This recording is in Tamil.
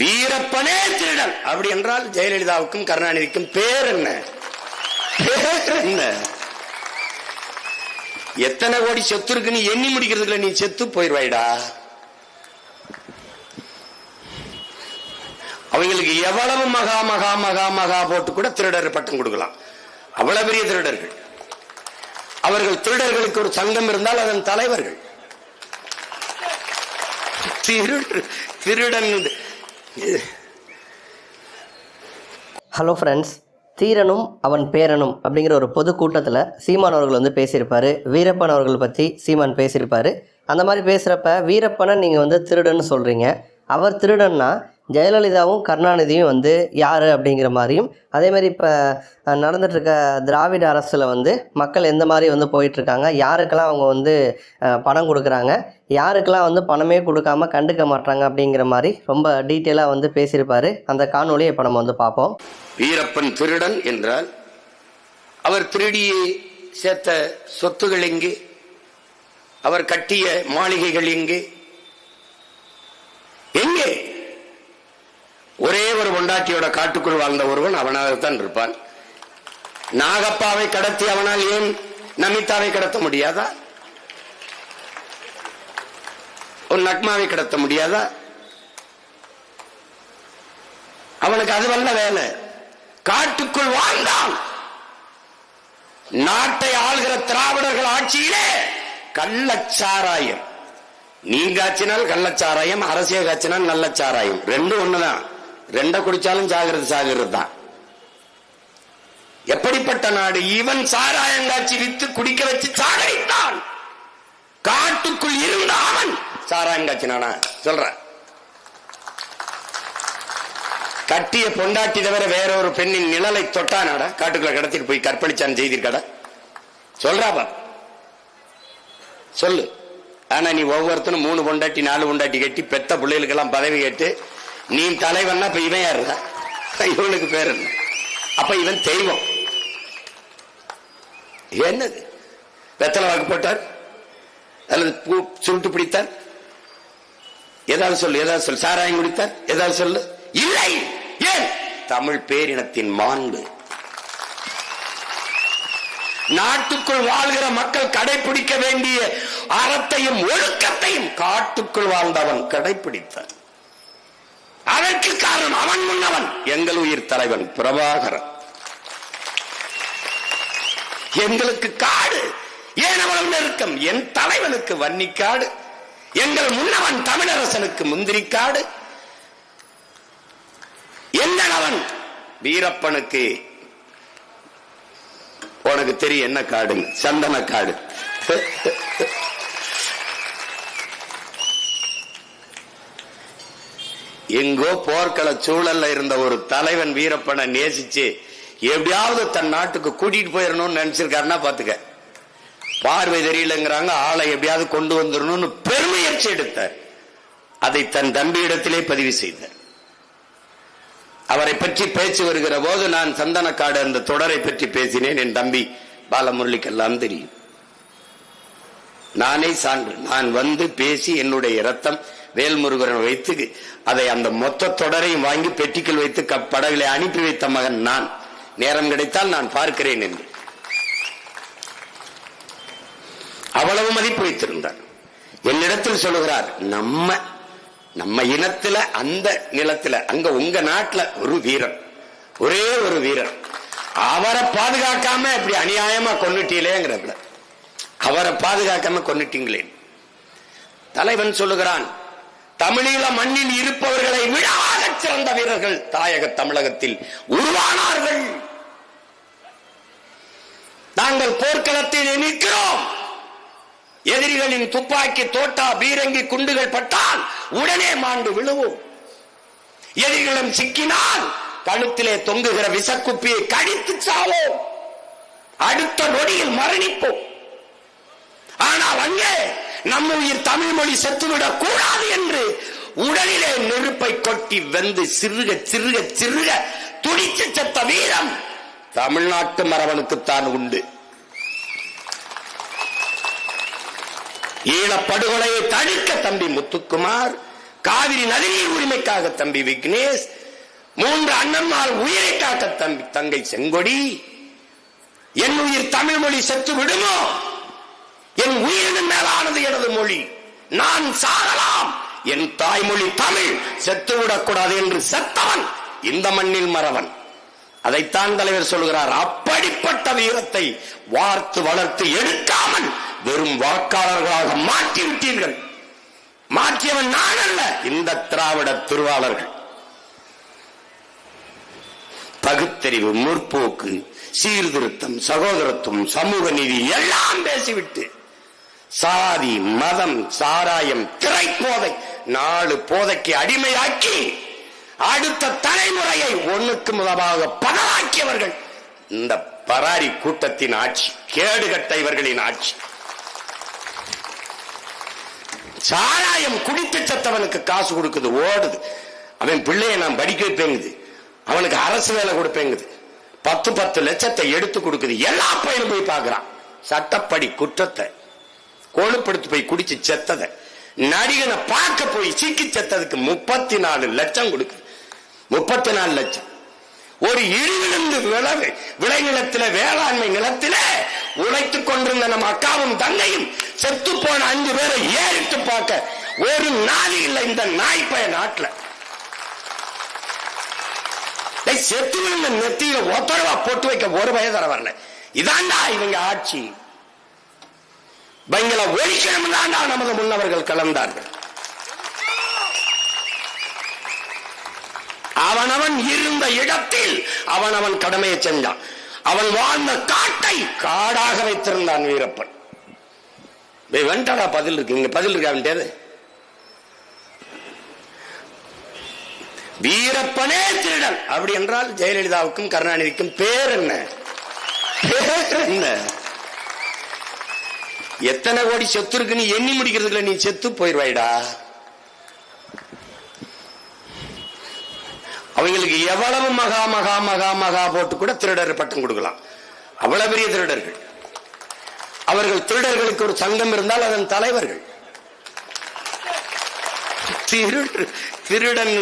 வீரப்பனே திருடன் அப்படி என்றால் ஜெயலலிதாவுக்கும் கருணாநிதிக்கும் பேர் என்ன? பேர் என்ன? எத்தனை கோடி சொத்து இருக்குன்னு எண்ணி முடிக்கிறதுக்குள்ள நீ செத்து போயிருவாயிடா. அவங்களுக்கு எவ்வளவு மகா மகா மகா மகா போட்டு கூட திருடர் பட்டம் கொடுக்கலாம். அவ்வளவு பெரிய திருடர்கள். அவர்கள் திருடர்களுக்கு ஒரு சங்கம் இருந்தால் அதன் தலைவர்கள். திருடன் திருடன் ஹலோ ஃப்ரெண்ட்ஸ் தீரனும் அவன் பேரனும் அப்படிங்கிற ஒரு பொது கூட்டத்தில் சீமான் அவர்கள் வந்து பேசியிருப்பார். வீரப்பன் அவர்கள் பற்றி சீமான் பேசியிருப்பார். அந்த மாதிரி பேசுகிறப்ப வீரப்பனை நீங்கள் வந்து திருடன்னு சொல்கிறீங்க அவர் திருடன்னா ஜெயலலிதாவும் கருணாநிதியும் வந்து யார் அப்படிங்கிற மாதிரியும் அதே மாதிரி இப்போ நடந்துகிட்ருக்க திராவிட அரசில் வந்து மக்கள் எந்த மாதிரி வந்து போயிட்டுருக்காங்க யாருக்கெல்லாம் அவங்க வந்து பணம் கொடுக்குறாங்க யாருக்கெல்லாம் வந்து பணமே கொடுக்காம கண்டுக்க மாட்டாங்க அப்படிங்கிற மாதிரி ரொம்ப டீட்டெயிலாக வந்து பேசியிருப்பார். அந்த காணொலியை இப்போ நம்ம வந்து பார்ப்போம். வீரப்பன் திருடன் என்றால் அவர் திருடியை சேர்த்த சொத்துகள் எங்கே? அவர் கட்டிய மாளிகைகள் எங்கே? ஒரு பொண்டாட்டியோட காட்டுக்குள் வாழ்ந்த ஒருவன் அவனாகத்தான் இருப்பான். நாகப்பாவை கடத்தி அவனால் ஏன் நமிதாவை கடத்த முடியாதா? ஒரு நக்மாவை கடத்த முடியாதா? அவனுக்கு அது வல்ல வேலை. காட்டுக்குள் வாழ்ந்தான். நாட்டை ஆள்கிற திராவிடர்கள் ஆட்சியிலே கள்ளச்சாராயம். நீங்க காய்ச்சினால் கள்ளச்சாராயம் அரசியல் காய்ச்சினால் நல்லச்சாராயம். ரெண்டும் ஒண்ணுதான். ரெண்டை குடிச்சாலும் சாகிறது சாகிறது தான் எப்படிப்பட்ட நாடு? இவன் சாராயங்காட்சி வித்து குடிக்க வச்சு சாகரித்தான் காட்டுக்குள் இருந்த அவன் சாராயங்காட்சி நானா சொல்றேன் கட்டிய பொண்டாட்டி தவிர வேற ஒரு பெண்ணின் நிழலை தொட்டானாடா? காட்டுக்குள்ள கடத்திட்டு போய் கற்பழிச்சான் செய்திருக்கட? சொல்றாப்பா சொல்லு. ஆனா நீ ஒவ்வொருத்தனும் மூணு பொண்டாட்டி நாலு பொண்டாட்டி கட்டி பெத்த பிள்ளைகளுக்கெல்லாம் பதவி கேட்டு நீ தலைவன்னா இப்ப இவன் யாருடா இவனுக்கு பேர் என்ன? அப்ப இவன் தெய்வம். என்னது? வெத்தலை வாக்கு போட்டார்? அல்லது பூ சுருட்டு பிடித்தார்? ஏதாவது சொல்லு ஏதாவது சொல்லு. சாராயம் குடித்தார்? ஏதாவது சொல்லு. இல்லை! ஏன்? தமிழ் பேரினத்தின் மாண்பு. நாட்டுக்குள் வாழ்கிற மக்கள் கடைபிடிக்க வேண்டிய அறத்தையும் ஒழுக்கத்தையும் காட்டுக்குள் வாழ்ந்தவன் கடைபிடித்தான் அதற்கு காரணம் அவன் முன்னவன். எங்கள் உயிர் தலைவன் பிரபாகரன். எங்களுக்கு காடு ஏன் அவ்வளவு நெருக்கம்? என் தலைவனுக்கு வன்னிக்காடு எங்கள் முன்னவன் தமிழரசனுக்கு முந்திரிக்காடு. எங்கள் அவன்? வீரப்பனுக்கு உனக்கு தெரியும் என்ன காடு சந்தன காடு. எங்கோ போர்க்கள சூழல்ல இருந்த ஒரு தலைவன் வீரப்பனை நேசிச்சு எப்படியாவது தன் நாட்டுக்கு கூட்டிட்டு போயிடணும்னு நினைச்சிருக்காருன்னா பாத்துக்க. பார்வை தெரியலங்கிறாங்க ஆளை எப்படியாவது கொண்டு வந்துடணும்னு பெருமுயற்சி எடுத்த அதை தன் தம்பியிடத்திலே பதிவு செய்த அவரை பற்றி பேச்சு வருகிற போது நான் சந்தனக்காடு அந்த தொடரை பற்றி பேசினேன். என் தம்பி பாலமுரளிக்கெல்லாம் தெரியும். நானே சான்று நான் வந்து பேசி என்னுடைய ரத்தம் வேல்முருகன் வைத்து அதை அந்த மொத்த தொடரையும் வாங்கி பெட்டிக்குள் வைத்து க- அனுப்பி வைத்த மகன் நான். நேரம் கிடைத்தால் நான் பார்க்கிறேன் என்று. அவ்வளவு மதிப்பு வைத்திருந்தார். என்னிடத்தில் சொல்லுகிறார் நம்ம நம்ம இனத்துல அந்த நிலத்துல அங்க உங்க நாட்டுல ஒரு வீரன். ஒரே ஒரு வீரன். அவரை பாதுகாக்காம இப்படி அநியாயமா கொன்னுட்டீங்களேங்கிறதுல. அவரை பாதுகாக்காம கொன்னுட்டீங்களே. தலைவன் சொல்லுகிறான் தமிழீழ மண்ணில் இருப்பவர்களை விழாக சிறந்த வீரர்கள் தாயக தமிழகத்தில் உருவானார்கள். நாங்கள் போர்க்களத்தில் நிற்கிறோம் எதிரிகளின் துப்பாக்கி தோட்டா பீரங்கி குண்டுகள் பட்டால் உடனே மாண்டு விழுவோம். எதிரிகளும் சிக்கினால் கழுத்திலே தொங்குகிற விசக்குப்பியை கடித்து சாவோம். அடுத்த நொடியில் மரணிப்போம். ஆனால் அங்கே நம்ம உயிர் தமிழ் மொழி செத்துவிடக் கூடாது என்று உடலிலே நெருப்பை கொட்டி வெந்து சிறுக சிறுக சிறுக துடிச்சு செத்த வீரம் தமிழ்நாட்டு மரபனுக்குத்தான் உண்டு. ஈழப்படுகொலையை தடுக்க தம்பி முத்துக்குமார் காவிரி நதிநீர் உரிமைக்காக தம்பி விக்னேஷ் மூன்று அண்ணன்மார் உயிரை காக்க தம்பி தங்கை செங்கொடி. என் உயிர் தமிழ் மொழி செத்து விடுமோ என் உயிரின் மேலானது எனது மொழி. நான் சாகலாம். என் தாய்மொழி தமிழ். செத்துவிடக்கூடாது என்று செத்தவன் இந்த மண்ணில் மறவன். அதைத்தான் தலைவர் சொல்கிறார். அப்படிப்பட்ட வீரத்தை வார்த்து வளர்த்து எடுக்காமல் வெறும் வாக்காளர்களாக மாற்றி விட்டீர்கள் மாற்றியவன் நான் அல்ல இந்த திராவிட திருவாளர்கள். பகுத்தறிவு முற்போக்கு சீர்திருத்தம் சகோதரத்துவம் சமூக நீதி எல்லாம் பேசிவிட்டு சாதி மதம் சாராயம் திரை போதை நாலு போதைக்கு அடிமையாக்கி அடுத்த தலைமுறையை ஒண்ணுக்கு முதலாக பதவாக்கியவர்கள். இந்த பராரி கூட்டத்தின் ஆட்சி கேடுகட்ட இவர்களின் ஆட்சி. சாராயம் குடித்து செத்தவனுக்கு காசு கொடுக்குது ஓடுது. அவன் பிள்ளைய நான் படிக்க வைப்பேங்குது. அவனுக்கு அரசு வேலை கொடுப்பேங்குது. பத்து பத்து லட்சத்தை எடுத்து கொடுக்குது. எல்லா பையனும் போய் பார்க்கிறான். சட்டப்படி குற்றத்தை கொழுப்படுத்து போய் குடிச்சு செத்தத. நடிகனை பார்க்க போய் சிக்கி செத்ததுக்கு முப்பத்தி நாலு லட்சம் கொடுக்கு. முப்பத்தி நாலு லட்சம். ஒரு இருந்து விளவு விளைநிலத்தில வேளாண்மை நிலத்தில உழைத்துக் கொண்டிருந்த நம்ம அக்காவும் தங்கையும் செத்து போன அஞ்சு பேரை ஏறிட்டு பார்க்க ஒரு நாளி இல்லை இந்த நாய்ப்பய நாட்டுல. செத்து விழுந்த நெத்தியில ஒத்தரவா போட்டு வைக்க ஒரு வயதர வரல இதாண்டா இவங்க ஆட்சி. பயங்கர ஒழிக்கணும் தாண்டா நமது முன்னவர்கள் கலந்தார்கள். அவனவன் இருந்த இடத்தில் அவனவன் கடமையை செஞ்சான். அவன் வாழ்ந்த காட்டை காடாக வைத்திருந்தான் வீரப்பன். வெண்டடா பதில் இருக்கு. இங்க பதில் இருக்கு அவன்கிட்ட வீரப்பனே திருடன். அப்படி என்றால் ஜெயலலிதாவுக்கும் கருணாநிதிக்கும் பேர் என்ன? பேர் என்ன? எத்தனை கோடி செத்து இருக்குன்னு எண்ணி முடிக்கிறதுக்குள்ள நீ செத்து போயிடுவாயிடா அவங்களுக்கு எவ்வளவு மகா மகா மகா மகா போட்டு கூட திருடர் பட்டம் கொடுக்கலாம். அவ்வளவு பெரிய திருடர்கள். அவர்கள் திருடர்களுக்கு ஒரு சங்கம் இருந்தால் அதன் தலைவர்கள். திருடன்.